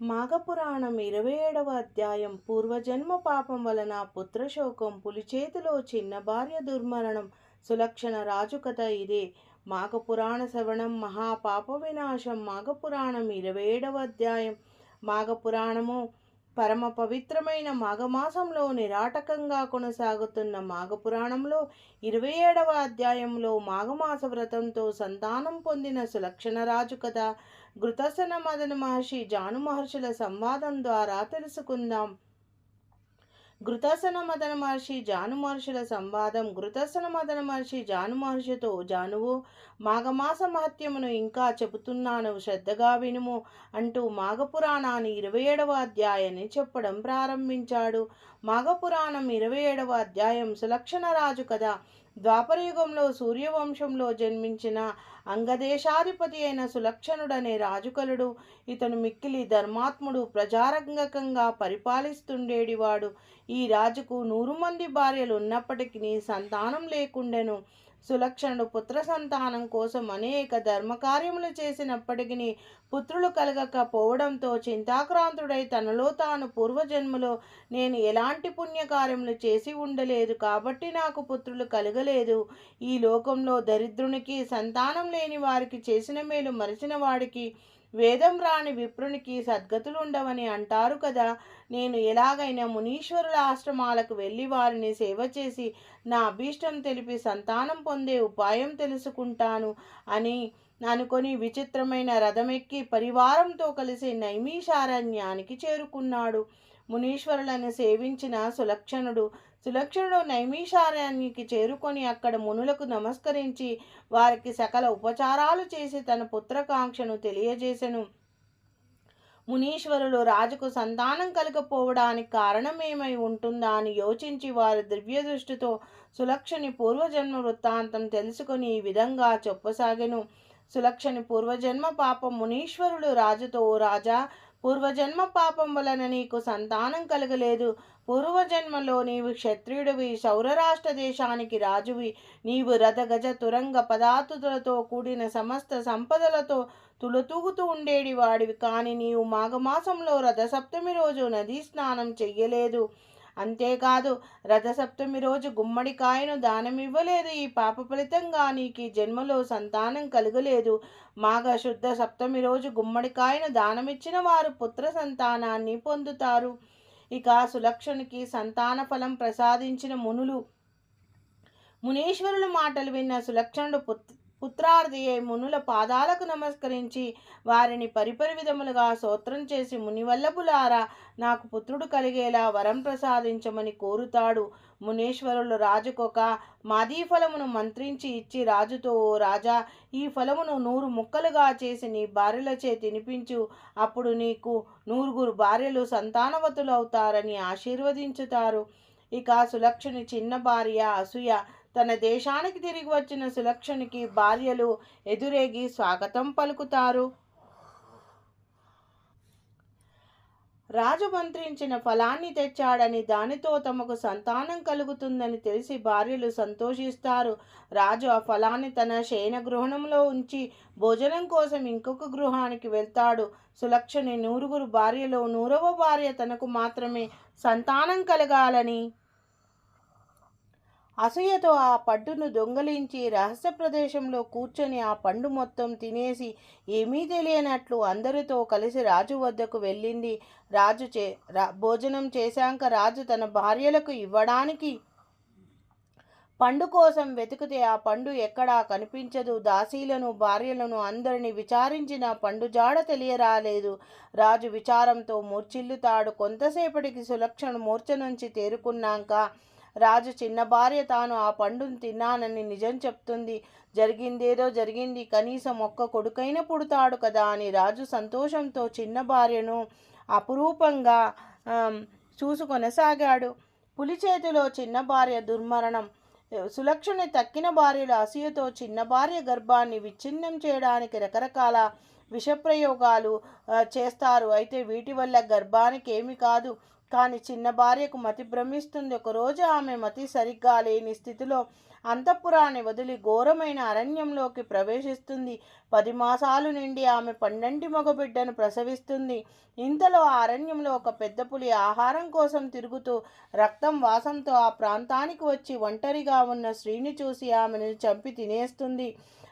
మాఘపురాణం ఇరవై ఏడవ అధ్యాయం పూర్వజన్మ పాపం వలన పుత్రశోకం పులిచేతిలో చిన్న భార్య దుర్మరణం సులక్షణ రాజు కథ ఇదే. మాఘపురాణ శ్రవణం మహాపాప వినాశం. మాఘపురాణం ఇరవై ఏడవ అధ్యాయం. మాఘపురాణము పరమ పవిత్రమైన మాఘమాసంలో నిరాటకంగా కొనసాగుతున్న మాఘపురాణంలో ఇరవై ఏడవ అధ్యాయంలో మాఘమాస వ్రతంతో సంతానం పొందిన సులక్షణ రాజు కథ గృతసన మదన మహర్షి జాను మహర్షుల సంవాదం ద్వారా తెలుసుకుందాం. ఘృతసన మదన మహర్షి జాను మహర్షుల సంవాదం. ఘృతసన మదన మహర్షి జాను మహర్షితో జానువు మాఘమాస మహత్యమును ఇంకా చెబుతున్నాను శ్రద్ధగా వినుము అంటూ మాఘపురాణాన్ని ఇరవై ఏడవ అధ్యాయాన్ని చెప్పడం ప్రారంభించాడు. మాఘపురాణం ఇరవై ఏడవ అధ్యాయం సులక్షణ రాజు కథ. ద్వాపరయుగంలో సూర్యవంశంలో జన్మించిన అంగదేశాధిపతి అయిన సులక్షణుడనే రాజుకలుడు. ఇతను మిక్కిలి ధర్మాత్ముడు ప్రజారంగకంగా పరిపాలిస్తుండేడివాడు. ఈ రాజుకు నూరు మంది భార్యలు ఉన్నప్పటికీ సంతానం లేకుండెను. సులక్షణుడు పుత్ర సంతానం కోసం అనేక ధర్మకార్యములు చేసినప్పటికీ పుత్రులు కలగకపోవడంతో చింతాక్రాంతుడై తనలో తాను పూర్వజన్మలో నేను ఎలాంటి పుణ్యకార్యములు చేసి ఉండలేదు కాబట్టి నాకు పుత్రులు కలగలేదు. ఈ లోకంలో దరిద్రునికి సంతానం లేని వారికి చేసిన మేలు మరిచిన వాడికి వేదం రాని విప్రునికి సద్గతులు ఉండవని అంటారు కదా. నేను ఎలాగైనా మునీశ్వరుల ఆశ్రమాలకు వెళ్ళి వారిని సేవ చేసి నా అభీష్టం తెలిపి సంతానం పొందే ఉపాయం తెలుసుకుంటాను అని అనుకొని విచిత్రమైన రథమెక్కి పరివారంతో కలిసి నైమిషారణ్యానికి చేరుకున్నాడు. మునీశ్వరులను సేవించిన సులక్షణుడు సులక్షణుడు నైమిషారణ్యానికి చేరుకొని అక్కడ మునులకు నమస్కరించి వారికి సకల ఉపచారాలు చేసి తన పుత్రకాంక్షను తెలియజేసెను. మునీశ్వరులు రాజుకు సంతానం కలగపోవడానికి కారణమేమై ఉంటుందా అని యోచించి వారి దివ్య దృష్టితో సులక్షని పూర్వజన్మ వృత్తాంతం తెలుసుకుని ఈ విధంగా చెప్పసాగెను. సులక్షని పూర్వజన్మ పాపం మునీశ్వరుడు రాజుతో "ఓ రాజా పూర్వజన్మ పాపం వలన నీకు సంతానం కలగలేదు. పూర్వజన్మలో నీవు క్షత్రియుడివి సౌరరాష్ట్ర దేశానికి రాజువి. నీవు రథ గజ తురంగ పదార్థులతో కూడిన సమస్త సంపదలతో తులతూగుతూ ఉండేడి వాడివి కానీ నీవు మాఘమాసంలో రథసప్తమి రోజు నదీ స్నానం చెయ్యలేదు. అంతేకాదు రథసప్తమి రోజు గుమ్మడికాయను దానమివ్వలేదు. ఈ పాప ఫలితంగా నీకు ఈ జన్మలో సంతానం కలగలేదు. మాఘ శుద్ధ సప్తమి రోజు గుమ్మడికాయను దానమిచ్చిన వారు పుత్ర సంతానాన్ని పొందుతారు. ఇక సులక్షణునికి సంతాన ఫలం ప్రసాదించిన మునులు. మునీశ్వరుల మాటలు విన్న సులక్షణుడు పుత్ పుత్రార్దియే మునుల పాదాలకు నమస్కరించి వారిని పరిపరి విధములుగా స్తోత్రం చేసి మునివల్లభులారా నాకు పుత్రుడు కలిగేలా వరం ప్రసాదించమని కోరుతాడు. మునేశ్వరులు రాజుకొక మాదీ ఫలమును మంత్రించి ఇచ్చి రాజుతో "ఓ రాజా ఈ ఫలమును నూరు ముక్కలుగా చేసి నీ భార్యలచే తినిపించు. అప్పుడు నీకు నూరుగురు భార్యలు సంతానవతులవుతారని ఆశీర్వదించుతారు. ఇక సులక్షణి చిన్న భార్య అసూయ తన దేశానికి తిరిగి వచ్చిన సులక్షణికి భార్యలు ఎదురేగి స్వాగతం పలుకుతారు. రాజు మంత్రించిన ఫలాన్ని తెచ్చాడని దానితో తమకు సంతానం కలుగుతుందని తెలిసి భార్యలు సంతోషిస్తారు. రాజు ఆ ఫలాన్ని తన శయన గృహణంలో ఉంచి భోజనం కోసం ఇంకొక గృహానికి వెళ్తాడు. సులక్షణి నూరుగురు భార్యలో నూరవ భార్య తనకు మాత్రమే సంతానం కలగాలని అసూయతో ఆ పండును దొంగలించి రహస్య ప్రదేశంలో కూర్చొని ఆ పండు మొత్తం తినేసి ఏమీ తెలియనట్లు అందరితో కలిసి రాజు వద్దకు వెళ్ళింది. రాజు చే రా భోజనం చేశాక రాజు తన భార్యలకు ఇవ్వడానికి పండు కోసం వెతికితే ఆ పండు ఎక్కడా కనిపించదు. దాసీలను భార్యలను అందరిని విచారించిన పండు జాడ తెలియరాలేదు. రాజు విచారంతో మూర్చిల్లుతాడు కొంతసేపటికి సులక్షణ మూర్ఛ నుంచి తేరుకున్నాక రాజు చిన్న భార్య తాను ఆ పండును తిన్నానని నిజం చెప్తుంది. జరిగిందేదో జరిగింది. కనీసం ఒక్క కొడుకైన పుడతాడు కదా అని రాజు సంతోషంతో చిన్న భార్యను అపురూపంగా చూసుకొనసాగాడు. పులి చేతిలో చిన్న భార్య దుర్మరణం సులక్షణ తక్కిన భార్యలు అసూయతో చిన్న భార్య గర్భాన్ని విచ్ఛిన్నం చేయడానికి రకరకాల విషప్రయోగాలు చేస్తారు. అయితే వీటి వల్ల గర్భానికి ఏమి కాదు. కానీ చిన్న భార్యకు మతి భ్రమిస్తుంది. ఒకరోజు ఆమె మతి సరిగ్గా లేని స్థితిలో అంతఃపురాన్ని వదిలి ఘోరమైన అరణ్యంలోకి ప్రవేశిస్తుంది. పది మాసాలు నిండి ఆమె పన్నెండి మగబిడ్డను ప్రసవిస్తుంది. ఇంతలో ఆ అరణ్యంలో ఒక పెద్ద పులి ఆహారం కోసం తిరుగుతూ రక్తం వాసంతో ఆ ప్రాంతానికి వచ్చి ఒంటరిగా ఉన్న స్త్రీని చూసి ఆమెను చంపి తినేస్తుంది.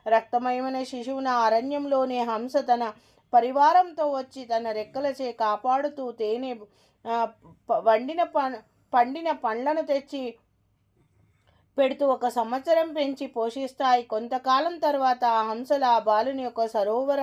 రక్తమయమైన శిశువున అరణ్యంలోనే హంస తన పరివారంతో వచ్చి తన రెక్కలచే కాపాడుతూ తేనె వండిన ప పండిన పండ్లను తెచ్చి పెడుతూ ఒక సంవత్సరం పెంచి పోషిస్తాయి. కొంతకాలం తర్వాత ఆ హంసలు ఆ బాలుని యొక్క సరోవర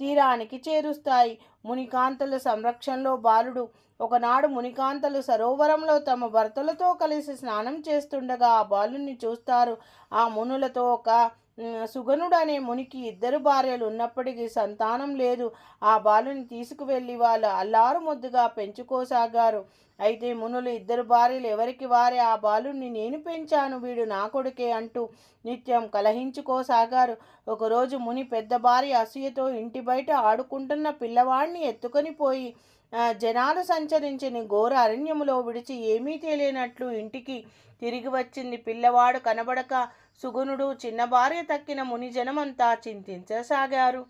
తీరానికి చేరుస్తాయి. మునికాంతల సంరక్షణలో బాలుడు ఒకనాడు మునికాంతలు సరోవరంలో తమ భర్తలతో కలిసి స్నానం చేస్తుండగా ఆ బాలుని చూస్తారు. ఆ మునులతో ఒక సుగనుడనే సుగనుడు అనే మునికి ఇద్దరు భార్యలు ఉన్నప్పటికీ సంతానం లేదు. ఆ బాలుని తీసుకువెళ్ళి వాళ్ళు అల్లారు ముద్దుగా పెంచుకోసాగారు. అయితే మునులు ఇద్దరు భార్యలు ఎవరికి వారే? ఆ బాలుని నేను పెంచాను వీడు నా కొడుకే అంటూ నిత్యం కలహించుకోసాగారు. ఒకరోజు ముని పెద్ద భార్య అసూయతో ఇంటి బయట ఆడుకుంటున్న పిల్లవాడిని ఎత్తుకొని పోయి జనాలు సంచరించిన ఘోర అరణ్యములో విడిచి ఏమీ తెలియనట్లు ఇంటికి తిరిగి వచ్చింది. పిల్లవాడు కనబడక సుగుణుడు చిన్న భార్య తక్కిన ముని జనమంతా చింతించసాగారు.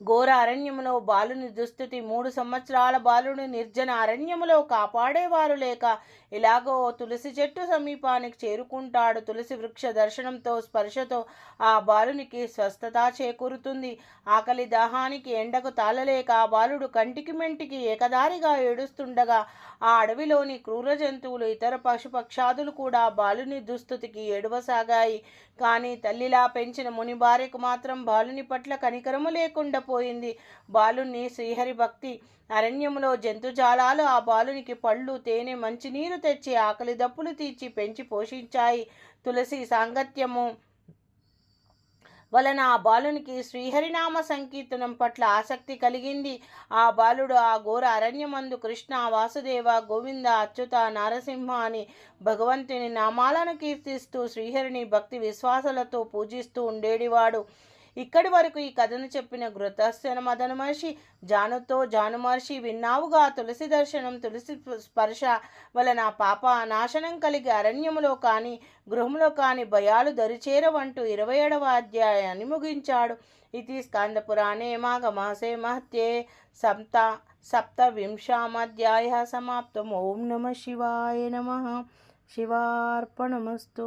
ఘోర అరణ్యములో బాలుని దుస్థితి మూడు సంవత్సరాల బాలుని నిర్జన అరణ్యములో కాపాడేవారు లేక ఇలాగో తులసి చెట్టు సమీపానికి చేరుకుంటాడు. తులసి వృక్ష దర్శనంతో స్పర్శతో ఆ బాలునికి స్వస్థత చేకూరుతుంది. ఆకలి దాహానికి ఎండకు తాళలేక ఆ బాలుడు కంటికి మెంటికి ఏకదారిగా ఏడుస్తుండగా ఆ అడవిలోని క్రూర జంతువులు ఇతర పశుపక్షాదులు కూడా బాలుని దుస్థుతికి ఏడవసాగాయి. కానీ తల్లిలా పెంచిన ముని భార్యకు మాత్రం బాలుని పట్ల కనికరము లేకుండా పోయింది. బాలుని శ్రీహరి భక్తి అరణ్యంలో జంతుజాలాలు ఆ బాలునికి పళ్ళు తేనె మంచినీరు తెచ్చి ఆకలి దప్పులు తీర్చి పెంచి పోషించాయి. తులసి సాంగత్యము వలన ఆ బాలునికి శ్రీహరినామ సంకీర్తనం పట్ల ఆసక్తి కలిగింది. ఆ బాలుడు ఆ ఘోర అరణ్యమందు కృష్ణ వాసుదేవ గోవింద అచ్యుత నారసింహ అని భగవంతుని నామాలను కీర్తిస్తూ శ్రీహరిని భక్తి విశ్వాసాలతో పూజిస్తూ ఉండేడివాడు. ఇక్కడి వరకు ఈ కథను చెప్పిన గృతస్థన మదన మహర్షి జానుతో జాను మహర్షి విన్నావుగా తులసి దర్శనం తులసి స్పర్శ వలన పాప నాశనం కలిగి అరణ్యములో కానీ గృహంలో కాని భయాలు దరిచేరవంటూ ఇరవై ఏడవ అధ్యాయాన్ని ముగించాడు. ఇది స్కంద పురాణే మాఘమాసే మహత్యే. సప్త సప్తవింశామధ్యాయ సమాప్తం. ఓం నమ శివాయ నమ. శివార్పణమస్తు.